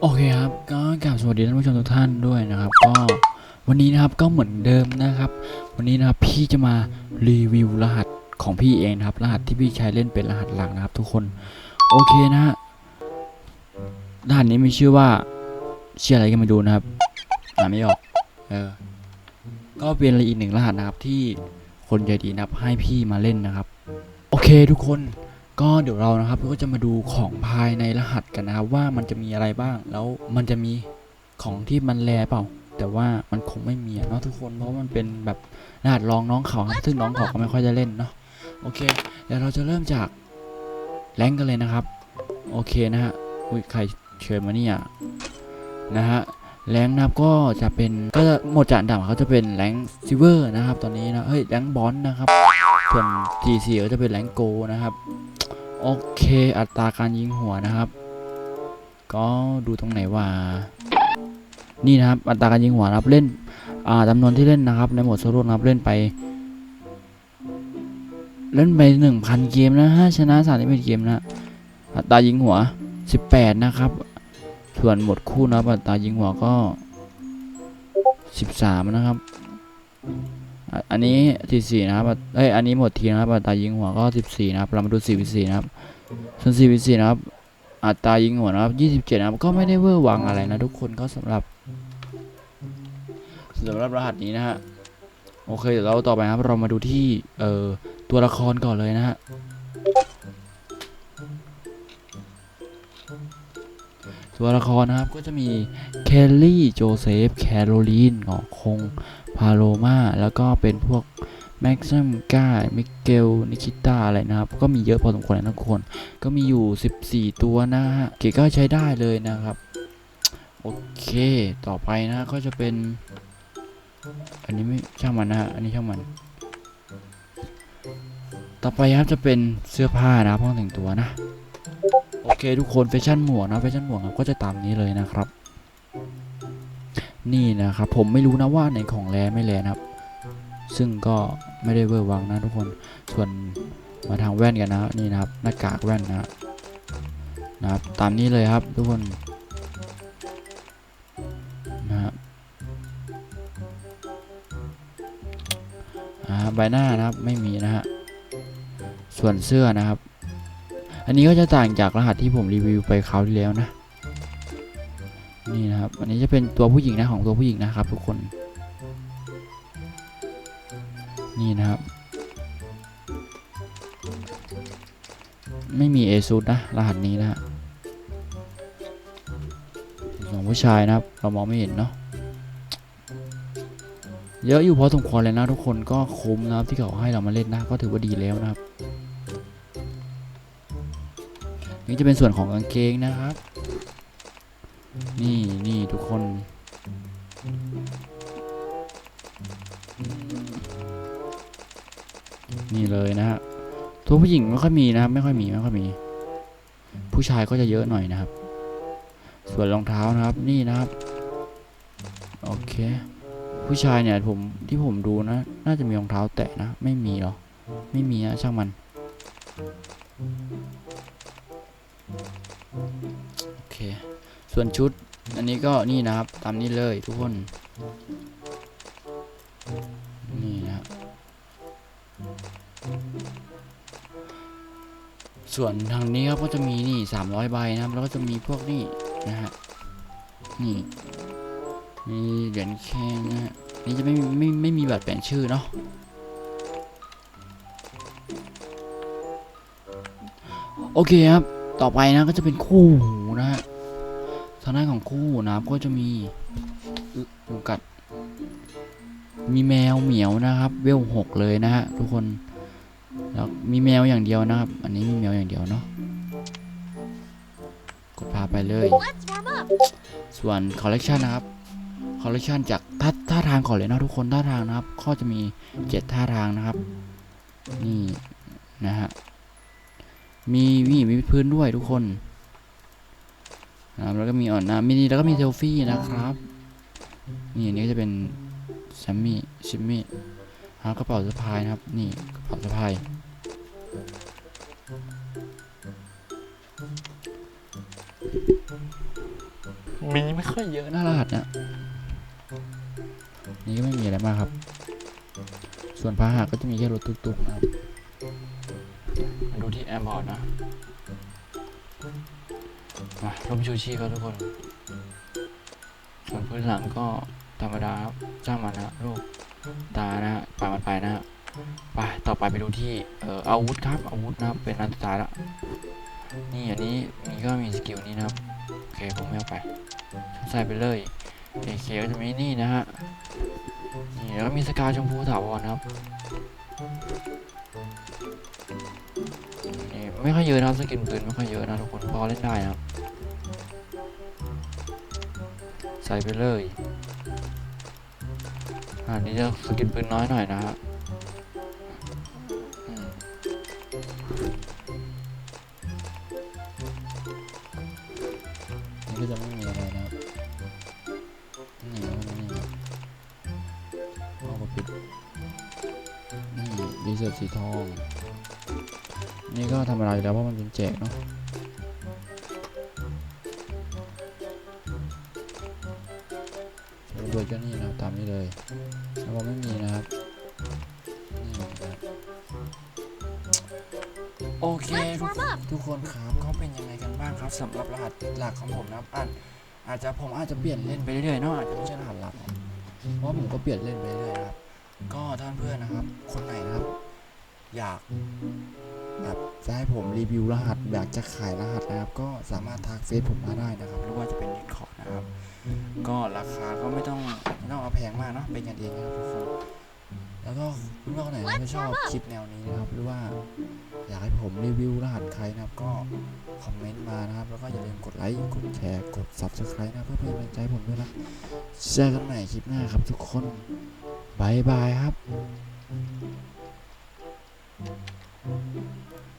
โอเคครับ ก็กราบสวัสดีท่านผู้ชมทุกท่านด้วยนะครับ ก็วันนี้นะครับก็เหมือนเดิมนะครับ วันนี้นะครับพี่จะมารีวิวรหัสของพี่เองนะครับ รหัสที่พี่ใช้เล่นเป็นรหัสหลักนะครับ ทุกคนโอเคนะฮะรหัสนี้มีชื่อว่าชื่ออะไรกันมาดูนะครับอ่านไม่ออกเออก็เป็นอีกหนึ่งรหัสนะครับที่คนใจดีนับให้พี่มาเล่นนะครับ โอเคทุกคน ก็เดี๋ยวเรานะครับก็จะมาดูของภายในรหัสกันนะครับว่ามันจะมีอะไรบ้าง แล้วมันจะมีของที่มันแลเปล่า แต่ว่ามันคงไม่มีเนาะทุกคนเพราะมันเป็นแบบรหัสรองน้องเขาครับซึ่งน้องเขาก็ไม่ค่อยจะเล่นเนาะโอเคเดี๋ยวเราจะเริ่มจากแรงกันเลยนะครับ โอเคนะฮะอุ้ยใครเชิญมาเนี่ยนะฮะแรงนะครับก็จะเป็นก็จะหมดจานดับเขาจะเป็นแรงซิเวอร์นะครับ ตอนนี้นะเฮ้ยแรงบอลนะครับส่วน G4 ก็จะเป็นแรงโกนะครับ โอเค อัตราการยิงหัวนะครับ ก็ดูตรงไหนว่า นี่นะครับ อัตราการยิงหัวครับเล่นอ่าจำนวนที่เล่นนะครับ ในโหมดโซโล่นะครับเล่นไป เล่นไปหนึ่งพันเกมนะฮะชนะสามเกมนะอัตรายิงหัวสิบแปดนะครับ ส่วนหมดคู่นะครับอัตรายิงหัวก็สิบสามนะครับ อันนี้สิบสี่นะครับเอ้ยอันนี้หมดทีนะครับอัตรายิงหัวก็สิบสี่นะครับเรามาดูสี่วิสี่นะครับส่วน4 v 4นะครับอัตรายิงหัวนะครับ27นะครับก็ไม่ได้เวอร์วังอะไรนะทุกคนก็สำหรับสำหรับรหัสนี้นะฮะโอเคเดี๋ยวเราต่อไปครับเรามาดูที่เอ่อตัวละครก่อนเลยนะฮะ ตัวละครนะครับก็จะมีเคลลี่โจเซฟแคโรลีนหงอคงพาโลมาแล้วก็เป็นพวกแม็กซัมก้ามิเกล นิคิต้า อะไรนะครับ ก็มีเยอะพอสมควรนะทุกคน ก็มีอยู่ 14 ตัวนะฮะ เก๋ก็ใช้ได้เลยนะครับ โอเค ต่อไปนะก็จะเป็น อันนี้ไม่ช่างมันนะฮะ อันนี้ช่างมัน ต่อไปครับจะเป็นเสื้อผ้านะห้องแต่งตัวนะ โอเคทุกคนแฟชั่นหมวกนะแฟชั่นหมวกก็จะตามนี้เลยนะครับ นี่นะครับผมไม่รู้นะว่าไหนของแรไม่แรนะครับ ซึ่งก็ไม่ได้เวอร์วังนะทุกคนส่วนมาทางแว่นกันนะนี่นะครับหน้ากากแว่นนะนะครับตามนี้เลยครับทุกคนนะฮะใบหน้านะครับไม่มีนะฮะส่วนเสื้อนะครับ อันนี้ก็จะต่างจากรหัสที่ผมรีวิวไปคราวที่แล้วนะ นี่นะครับ อันนี้จะเป็นตัวผู้หญิงนะของตัวผู้หญิงนะครับ ทุกคน นี่นะครับ ไม่มีเอซูดนะ รหัสนี้นะฮะของผู้ชายนะครับ เรามองไม่เห็นเนาะเยอะอยู่พอสมควรเลยนะทุกคนก็คุ้มนะครับที่เขาให้เรามาเล่นนะก็ถือว่าดีแล้วนะครับ นี่จะเป็นส่วนของกางเกงนะครับ นี่นี่ทุกคน นี่เลยนะฮะตัวผู้หญิงไม่ค่อยมีนะครับ ไม่ค่อยมีไม่ค่อยมี ผู้ชายก็จะเยอะหน่อยนะครับ ส่วนรองเท้านะครับ นี่นะครับ โอเค ผู้ชายเนี่ยผมที่ผมดูนะ น่าจะมีรองเท้าแตะนะ ไม่มีหรอ ไม่มีอะช่างมัน โอเค ส่วนชุดอันนี้ก็นี่นะครับตามนี้เลยทุกคน นี่นะส่วนทางนี้ครับก็จะมีนี่300ใบนะครับ แล้วก็จะมีพวกนี่นะฮะนี่มีเหรียญแข้งนะฮะนี่จะไม่มีไม่ไม่มีบัตรแปลงชื่อเนาะโอเคครับ ต่อไปนะก็จะเป็นคู่หูนะฮะทางด้านของคู่หูนะครับก็จะมีอึยุงกัด มีแมวเหมียวนะครับ เวลหกเลยนะฮะทุกคนแล้วมีแมวอย่างเดียวนะครับ อันนี้มีแมวอย่างเดียวเนาะกดพาไปเลย ส่วนคอลเลกชันนะครับคอลเลกชันจากท่าท่าทางก่อนเลยนะทุกคนท่าทางนะครับก็จะมีเจ็ดท่าทางนะครับ นี่นะฮะ มีมีมีพื้นด้วยทุกคนนะครับแล้วก็มีอ่อนนะมินิแล้วก็มีเซลฟี่นะครับ นี่อันนี้ก็จะเป็นแซมมี่ชิมมี่หากระเป๋าสะพายนะครับ นี่กระเป๋าสะพายมีไม่ค่อยเยอะนะรหัสเนี่ยนี่ก็ไม่มีอะไรมากครับ ส่วนพาหะก็จะมีแค่รถตุ๊กๆนะครับ ดูที่แอร์บอร์ดนะมาร่มชูชีพครับทุกคน ส่วนพื้นหลังก็ธรรมดาครับจ้างมันนะลูกตานะฮะปมันไปนะฮะไปต่อไปไปดูที่เอ่ออาวุธครับอาวุธนะครับเป็นอันสุดท้ายละนี่อันนี้มีก็มีสกิลนี้นะครับโอเคผมไม่เอาไปใส่ไปเลยเอเคจะมีนี่นะฮะนี่แล้วมีสกาชมพูถาวรนะครับ ไม่ค่อยเยอะนะสกินปืนไม่ค่อยเยอะนะทุกคนพอเล่นได้นะครับใส่ไปเลยอันนี้จะสกินปืนน้อยหน่อยนะฮะอืมนี่ก็จะไม่มีอะไรนะนี่แล้วนี่ครับเอามาปิด นี่ดีเซลสีทอง นี่ก็ธรรมดาอยู่แล้วเพราะมันเป็นแจกเนาะระเบิดก็นี่นะครับตามนี้เลยแล้วก็ไม่มีนะครับนี่นะครับโอเคทุกคนทุกคนครับก็เป็นยังไงกันบ้างครับสำหรับรหัสติดหลักของผมนะครับอาจอาจจะผมอาจจะเปลี่ยนเล่นไปเรื่อยๆเนาะอาจจะไม่ใช่รหัสหลักหรอกเพราะผมก็เปลี่ยนเล่นไปเรื่อยๆนะครับ ก็ท่านเพื่อนนะครับ คนไหนนะครับ อยาก แบบจะให้ผมรีวิวรหัสอยากจะขายรหัสนะครับ ก็สามารถทักเฟซผมมาได้นะครับ หรือว่าจะเป็นดิสคอร์ดนะครับ ก็ราคาก็ไม่ต้องไม่ต้องเอาแพงมากเนาะเป็นกันเองนะครับทุกคนแล้วก็เพื่อนๆคนไหนที่ชอบคลิปแนวนี้นะครับ หรือว่าอยากให้ผมรีวิวรหัสใครนะครับ ก็คอมเมนต์มานะครับ แล้วก็อย่าลืมกดไลค์กดแชร์กด subscribe นะเพื่อเป็นกำลังใจให้ผมด้วยนะเจอกันใหม่คลิปหน้าครับทุกคนบายบายครับ Thank you.